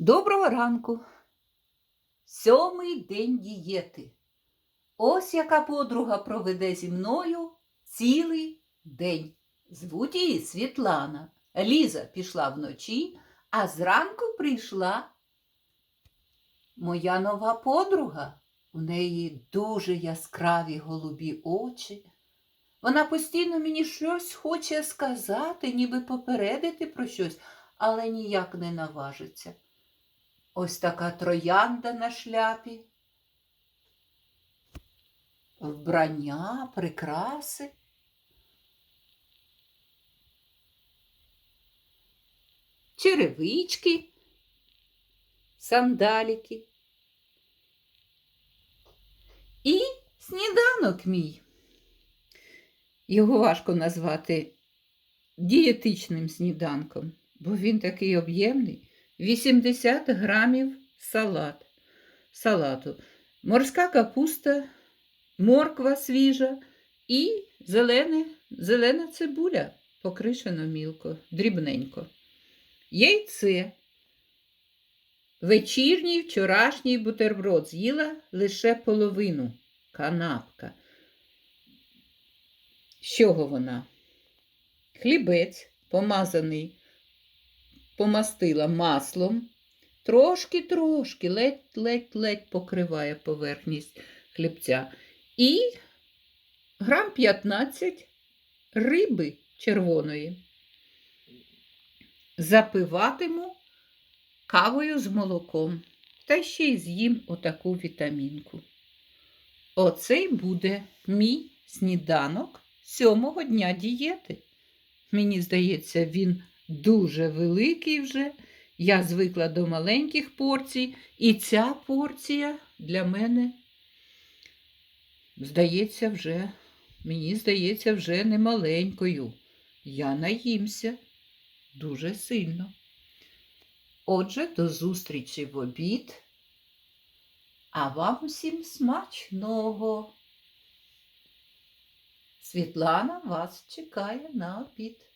Доброго ранку. Сьомий день дієти. Ось яка подруга проведе зі мною цілий день. Звуть її Світлана. Ліза пішла вночі, а зранку прийшла моя нова подруга. У неї дуже яскраві голубі очі. Вона постійно мені щось хоче сказати, ніби попередити про щось, але ніяк не наважиться. Ось така троянда на шляпі. Вбрання, прикраси. Черевички, сандаліки. І сніданок мій. Його важко назвати дієтичним сніданком, бо він такий об'ємний. 80 грамів салат, салату, морська капуста, морква свіжа і зелене, зелена цибуля, покришена мілко, дрібненько. Яйце. Вечірній вчорашній бутерброд з'їла лише половину канапка. З чого вона? Хлібець помазаний помастила маслом, трошки-трошки, ледь-ледь-ледь покриває поверхність хлібця. І грам 15 риби червоної. Запиватиму кавою з молоком та ще й з'їм отаку вітамінку. Оцей буде мій сніданок сьомого дня дієти. Мені здається, він дуже великий вже. Я звикла до маленьких порцій, і ця порція для мене, здається, вже, мені здається, вже не маленькою. Я наїмся дуже сильно. Отже, до зустрічі в обід, а вам усім смачного. Світлана вас чекає на обід.